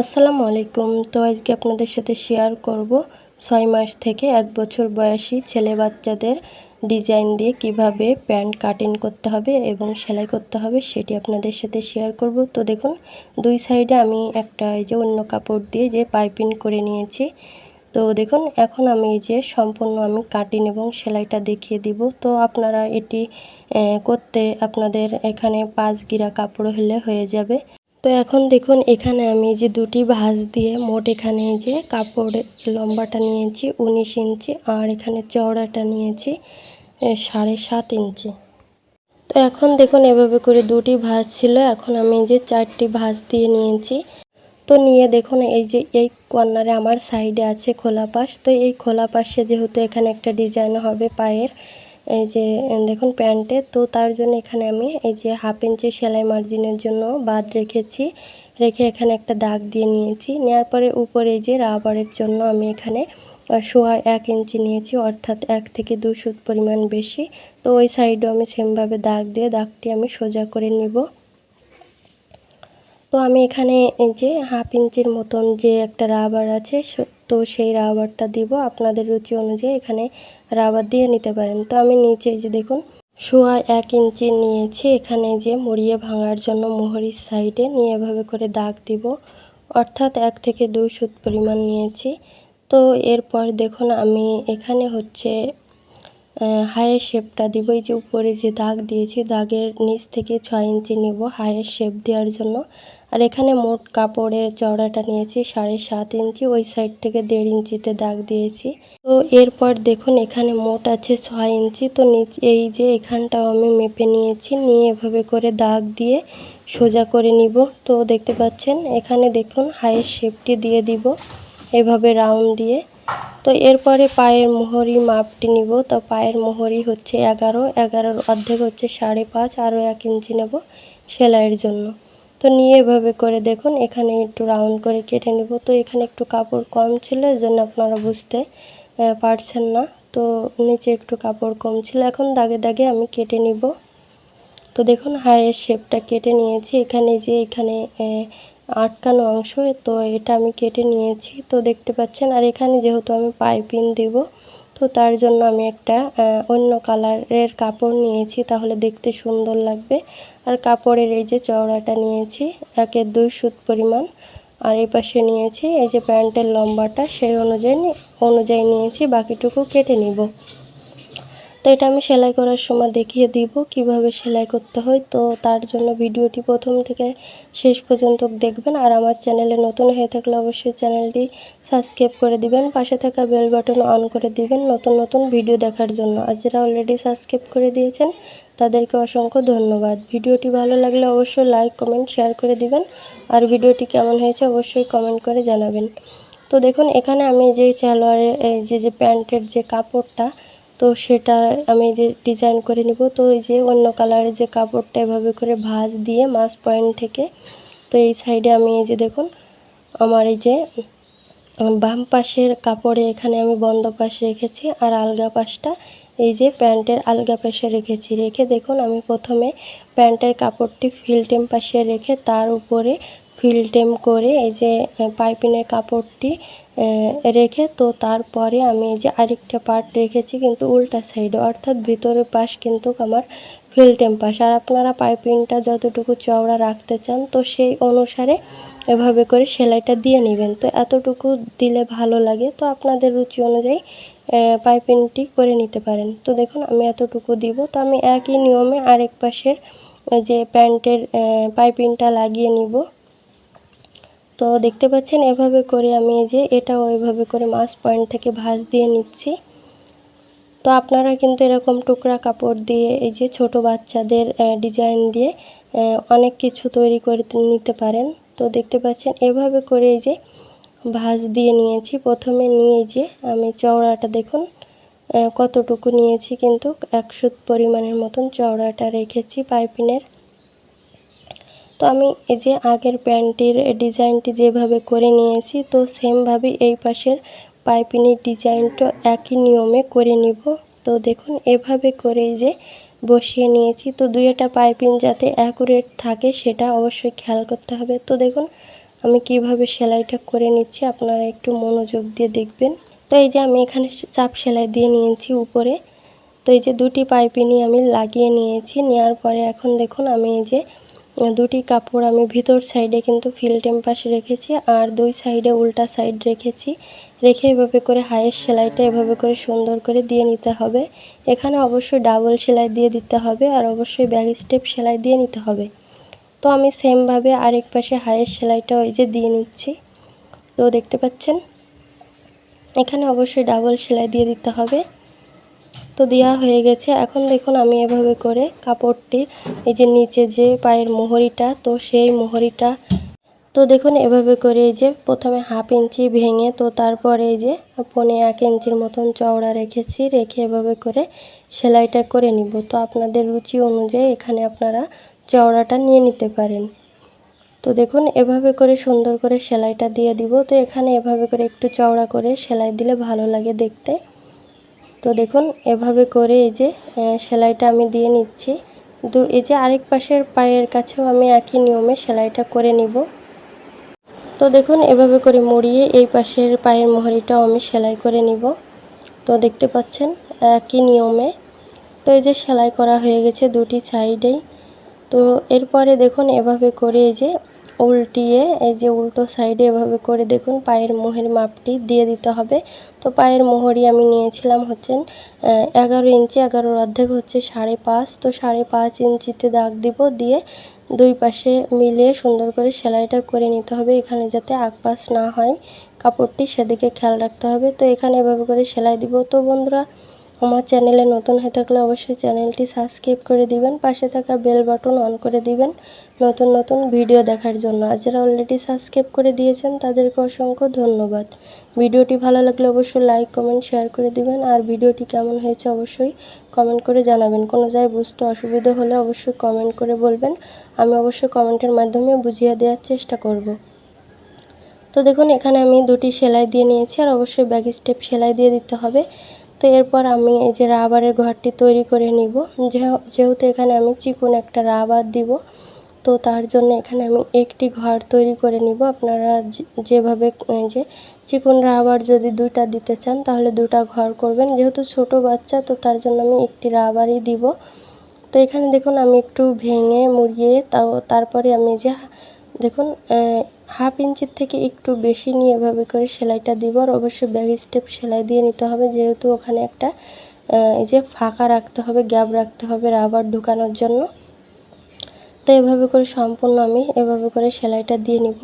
আসসালামু আলাইকুম। তো আজকে আপনাদের সাথে শেয়ার করব ছয় মাস থেকে এক বছর বয়সী ছেলে বাচ্চাদের ডিজাইন দিয়ে কীভাবে প্যান্ট কাটিং করতে হবে এবং সেলাই করতে হবে সেটি আপনাদের সাথে শেয়ার করব। তো দেখুন, দুই সাইডে আমি একটা এই যে অন্য কাপড় দিয়ে যে পাইপিং করে নিয়েছি। তো দেখুন, এখন আমি এই যে সম্পূর্ণ আমি কাটিং এবং সেলাইটা দেখিয়ে দিব। তো আপনারা এটি করতে আপনাদের এখানে পাঁচ গিরা কাপড় হলে হয়ে যাবে। তো এখন দেখুন, এখানে আমি যে দুটি ভাঁজ দিয়ে মোট এখানে যে কাপড়ের লম্বাটা নিয়েছি, উনিশ ইঞ্চি, আর এখানে চওড়াটা নিয়েছি সাড়ে সাত ইঞ্চি। তো এখন দেখুন, এভাবে করে দুটি ভাঁজ ছিল, এখন আমি যে চারটি ভাঁজ দিয়ে নিয়েছি। তো নিয়ে দেখুন, এই যে এই কর্নারে আমার সাইডে আছে খোলা পাশ, তো এই খোলা পাশে যেহেতু এখানে একটা ডিজাইন হবে পায়ের এই যে দেখুন প্যান্টে। তো তার জন্য এখানে আমি এই যে হাফ ইঞ্চি সেলাই মার্জিনের জন্য বাদ রেখেছি। রেখে এখানে একটা দাগ দিয়ে নিয়েছি। নেওয়ার পরে উপরে যে রাবারের জন্য আমি এখানে সোয়া এক ইঞ্চি নিয়েছি, অর্থাৎ এক থেকে দু সুত পরিমাণ বেশি। তো ওই সাইডও আমি সেমভাবে দাগ দিয়ে দাগটি আমি সোজা করে নিব। তো আমি এখানে এই যে হাফ ইঞ্চির মতন যে একটা রাবার আছে তো সেই রাবারটা দিব। আপনাদের রুচি অনুযায়ী এখানে রাবার দিয়ে নিতে পারেন। তো আমি নিচে যে দেখুন শোয়া এক ইঞ্চি নিয়েছি। এখানে যে মুড়িয়ে ভাঙার জন্য মোহরির সাইডে নিয়ে এভাবে করে দাগ দিব। অর্থাৎ এক থেকে দুই সুত পরিমাণ নিয়েছি। তো এরপর দেখুন, আমি এখানে হচ্ছে হায়ের শেপটা দিব। এই যে উপরে যে দাগ দিয়েছি, দাগের নিচ থেকে ছয় ইঞ্চি নিব হায়ের শেপ দেওয়ার জন্য। আর এখানে মোট কাপড়ের চওড়াটা নিয়েছি সাড়ে সাত ইঞ্চি, ওই সাইড থেকে দেড় ইঞ্চিতে দাগ দিয়েছি। তো এরপর দেখুন, এখানে মোট আছে ছয় ইঞ্চি। তো নিচে, এই যে এখানটাও আমি মেপে নিয়েছি, নিয়ে এভাবে করে দাগ দিয়ে সোজা করে নিব। তো দেখতে পাচ্ছেন, এখানে দেখুন হায়ের শেপটি দিয়ে দিব। এভাবে রাউন্ড দিয়ে তো এরপরে পায়ের মোহরি মাপটি নিব। তো পায়ের মোহরি হচ্ছে এগারো। এগারোর অর্ধেক হচ্ছে সাড়ে পাঁচ, আরও এক ইঞ্চি নেব সেলাইয়ের জন্য। তো নিয়ে এভাবে করে দেখুন, এখানে একটু রাউন্ড করে কেটে নেব। তো এখানে একটু কাপড় কম ছিল এর জন্য আপনারা বুঝতে পারছেন না। তো নিচে একটু কাপড় কম ছিল, এখন দাগে দাগে আমি কেটে নিব। তো দেখুন, হায়ের শেপটা কেটে নিয়েছি। এখানে যে, এখানে আটকানো অংশ, তো এটা আমি কেটে নিয়েছি। তো দেখতে পাচ্ছেন, আর এখানে যেহেতু আমি পাইপিং দেব, তো তার জন্য আমি একটা অন্য কালারের কাপড় নিয়েছি, তাহলে দেখতে সুন্দর লাগবে। আর কাপড়ের এই যে চওড়াটা নিয়েছি একের দুই সুত পরিমাণ। আর এই পাশে নিয়েছি, এই যে প্যান্টের লম্বাটা, সেই অনুযায়ী অনুযায়ী নিয়েছি, বাকিটুকু কেটে নিব। তো এটা আমি সেলাই করার সময় দেখিয়ে দিব, কীভাবে সেলাই করতে হয়। তো তার জন্য ভিডিওটি প্রথম থেকে শেষ পর্যন্ত দেখবেন। আর আমার চ্যানেলে নতুন হয়ে থাকলে অবশ্যই চ্যানেলটি সাবস্ক্রাইব করে দিবেন। পাশে থাকা বেল বাটন অন করে দিবেন নতুন নতুন ভিডিও দেখার জন্য। আর যারা অলরেডি সাবস্ক্রাইব করে দিয়েছেন, তাদেরকে অসংখ্য ধন্যবাদ। ভিডিওটি ভালো লাগলে অবশ্যই লাইক কমেন্ট শেয়ার করে দিবেন। আর ভিডিওটি কেমন হয়েছে অবশ্যই কমেন্ট করে জানাবেন। তো দেখুন, এখানে আমি যে সালোয়ারের যে যে প্যান্টের যে কাপড়টা তো সেটা আমি যে ডিজাইন করে নিব, তো এই যে অন্য কালারের যে কাপড়টা এভাবে করে ভাঁজ দিয়ে মাছ পয়েন্ট থেকে, তো এই সাইডে আমি এই যে দেখুন, আমার এই যে বাম পাশের কাপড়ে এখানে আমি বন্ধ পাশ রেখেছি আর আলগা পাশটা এই যে প্যান্টের আলগা পাশে রেখেছি। রেখে দেখুন, আমি প্রথমে প্যান্টের কাপড়টি ফিল্টেম পাশে রেখে তার উপরে ফিল্টেম করে এই যে পাইপিনের কাপড়টি রেখে, তো তারপরে আমি এই যে আরেকটা পার্ট রেখেছি কিন্তু উল্টা সাইডে অর্থাৎ ভিতরের পাশ কিন্তু আমার ফিল্টেম পাশ। আর আপনারা পাইপিংটা যতটুকু চওড়া রাখতে চান, তো সেই অনুসারে এভাবে করে সেলাইটা দিয়ে নেবেন। তো এতটুকু দিলে ভালো লাগে। তো আপনাদের রুচি অনুযায়ী পাইপিংটি করে নিতে পারেন। তো দেখুন, আমি এতটুকু দিব। তো আমি একই নিয়মে আরেক পাশের যে প্যান্টের পাইপিংটা লাগিয়ে নিব। তো দেখতে পাচ্ছেন, এভাবে করে আমি এই যে এটাও ওইভাবে করে মাছ পয়েন্ট থেকে ভাঁজ দিয়ে নিচ্ছি। তো আপনারা কিন্তু এরকম টুকরা কাপড় দিয়ে, এই যে ছোট বাচ্চাদের ডিজাইন দিয়ে অনেক কিছু তৈরি করে নিতে পারেন। তো দেখতে পাচ্ছেন, এভাবে করে এই যে ভাঁজ দিয়ে নিয়েছি। প্রথমে নিয়ে যে আমি চওড়াটা দেখুন কতটুকু নিয়েছি, কিন্তু একশো পরিমাণের মতন চওড়াটা রেখেছি পাইপিনের। তো আমি এই যে আগের প্যান্টটির ডিজাইনটি যেভাবে করে নিয়েছি, তো সেমভাবে এই পাশের পাইপিনের ডিজাইনটা একই নিয়মে করে নিব। তো দেখুন, এভাবে করে যে বসিয়ে নিয়েছি। তো দুই একটা পাইপিং যাতে অ্যাকুরেট থাকে, সেটা অবশ্যই খেয়াল করতে হবে। তো দেখুন, আমি কীভাবে সেলাইটা করে নিচ্ছি, আপনারা একটু মনোযোগ দিয়ে দেখবেন। তো এই যে আমি এখানে চাপ সেলাই দিয়ে নিয়েছি উপরে। তো এই যে দুটি পাইপিনি আমি লাগিয়ে নিয়েছি, নেওয়ার পরে এখন দেখুন, আমি এই যে দুটি কাপড় আমি ভিতর সাইডে কিন্তু ফিল টেম্পাস রেখেছি আর দুই সাইডে উল্টা সাইড রেখেছি। রেখে এভাবে করে হায়ের সেলাইটা এভাবে করে সুন্দর করে দিয়ে নিতে হবে। এখানে অবশ্যই ডাবল সেলাই দিয়ে দিতে হবে আর অবশ্যই ব্যাক স্টেপ সেলাই দিয়ে নিতে হবে। তো আমি সেমভাবে আরেক পাশে হায়ের সেলাইটা ওই যে দিয়ে নিচ্ছি। তো দেখতে পাচ্ছেন? এখানে অবশ্যই ডাবল সেলাই দিয়ে দিতে হবে। তো দেওয়া হয়ে গেছে। এখন দেখুন আমি এভাবে করে কাপড়টি, এই যে নিচে যে পায়ের মোহরিটা, তো সেই মোহরিটা, তো দেখুন এভাবে করে এই যে প্রথমে হাফ ইঞ্চি ভেঙে, তো তারপরে এই যে পনে এক ইঞ্চির মতন চওড়া রেখেছি, রেখে এভাবে করে সেলাইটা করে নিব। তো আপনাদের রুচি অনুযায়ী এখানে আপনারা চওড়াটা নিয়ে নিতে পারেন। তো দেখুন এভাবে করে সুন্দর করে সেলাইটা দিয়ে দিব। তো এখানে এভাবে করে একটু চওড়া করে সেলাই দিলে ভালো লাগে দেখতে। তো দেখুন, এভাবে করে এই যে সেলাইটা আমি দিয়ে নিচ্ছি। দু, এই যে আরেক পাশের পায়ের কাছেও আমি একই নিয়মে সেলাইটা করে নিব। তো দেখুন, এভাবে করে মুড়িয়ে এই পাশের পায়ের মোহরিটাও আমি সেলাই করে নিব। তো দেখতে পাচ্ছেন, একই নিয়মে। তো এই যে সেলাই করা হয়ে গেছে দুটি সাইডেই। তো এরপরে দেখুন, এভাবে করে এই যে উল্টিয়ে এই যে উল্টো সাইডে এভাবে করে দেখুন, পায়ের মোহের মাপটি দিয়ে দিতে হবে। তো পায়ের মোহরই আমি নিয়েছিলাম হচ্ছেন এগারো ইঞ্চি এগারোর অর্ধেক হচ্ছে সাড়ে পাঁচ। তো সাড়ে পাঁচ ইঞ্চিতে দাগ দিব, দিয়ে দুই পাশে মিলিয়ে সুন্দর করে সেলাইটা করে নিতে হবে এখানে যাতে আকপাস না হয়। কাপড়টি সেদিকে খেয়াল রাখতে হবে। তো এখানে এভাবে করে সেলাই দিব। তো বন্ধুরা আমার চ্যানেলে নতুন হয়ে থাকলে অবশ্যই চ্যানেলটি সাবস্ক্রাইব করে দিবেন, পাশে থাকা বেল বাটন অন করে দিবেন নতুন নতুন ভিডিও দেখার জন্য। আর যারা অলরেডি সাবস্ক্রাইব করে দিয়েছেন, তাদেরকে অসংখ্য ধন্যবাদ। ভিডিওটি ভালো লাগলে অবশ্যই লাইক কমেন্ট শেয়ার করে দিবেন। আর ভিডিওটি কেমন হয়েছে অবশ্যই কমেন্ট করে জানাবেন। কোনো জায়গায় বুঝতে অসুবিধা হলে অবশ্যই কমেন্ট করে বলবেন। আমি অবশ্যই কমেন্টের মাধ্যমে বুঝিয়ে দেওয়ার চেষ্টা করব। তো দেখুন, এখানে আমি দুটি সেলাই দিয়ে নিয়েছি। আর অবশ্যই ব্যাগ স্টেপ সেলাই দিয়ে দিতে হবে। তো এরপর আমি এই যে রাবারের ঘরটি তৈরি করে নিব। যেহেতু এখানে আমি চিকন একটা রাবার দিব, তো তার জন্য এখানে আমি একটি ঘর তৈরি করে নিব। আপনারা যেভাবে যে চিকন রাবার যদি দুটা দিতে চান, তাহলে দুটা ঘর করবেন। যেহেতু ছোট বাচ্চা, তো তার জন্য আমি একটি রাবারই দিব। তো এখানে দেখুন, আমি একটু ভেঙে মুড়িয়ে তাও, তারপরে আমি যে দেখুন হাফ ইঞ্চির থেকে একটু বেশি নিয়ে এভাবে করে সেলাইটা দিব আর অবশ্যই ব্যাগ স্টেপ সেলাই দিয়ে নিতে হবে। যেহেতু ওখানে একটা এই যে ফাঁকা রাখতে হবে গ্যাপ রাখতে হবে রাবার ঢুকানোর জন্য। তো এভাবে করে সম্পূর্ণ আমি এভাবে করে সেলাইটা দিয়ে নিব।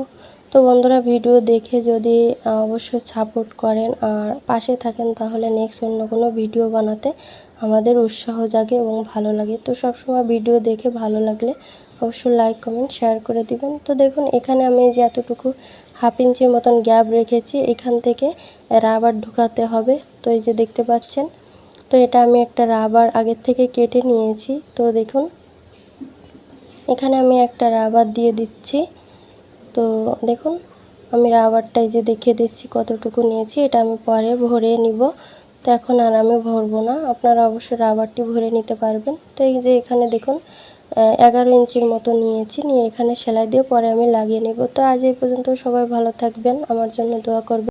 তো বন্ধুরা ভিডিও দেখে যদি অবশ্যই সাপোর্ট করেন আর পাশে থাকেন, তাহলে নেক্সট অন্য কোনো ভিডিও বানাতে আমাদের উৎসাহ জাগে এবং ভালো লাগে। তো সবসময় ভিডিও দেখে ভালো লাগলে অবশ্যই লাইক কমেন্ট শেয়ার করে দিবেন। তো দেখুন, এখানে আমি যে এতটুকু হাফ ইঞ্চির মতন গ্যাপ রেখেছি, এখান থেকে রাবার ঢুকাতে হবে। তো এই যে দেখতে পাচ্ছেন, তো এটা আমি একটা রাবার আগের থেকে কেটে নিয়েছি। তো দেখুন, এখানে আমি একটা রাবার দিয়ে দিচ্ছি। তো দেখুন, আমি রাবারটাই যে দেখিয়ে দিচ্ছি কতটুকু নিয়েছি। এটা আমি পরে ভরে নিব। তো এখন আর আমি ভরবো না। আপনারা অবশ্যই রাবারটি ভরে নিতে পারবেন। তো এই যে এখানে দেখুন এগারো ইঞ্চির মতো নিয়েছি, নিয়ে এখানে সেলাই দিয়ে পরে আমি লাগিয়ে নেব। তো আজ এই পর্যন্ত সবাই ভালো থাকবেন, আমার জন্য দোয়া করবেন।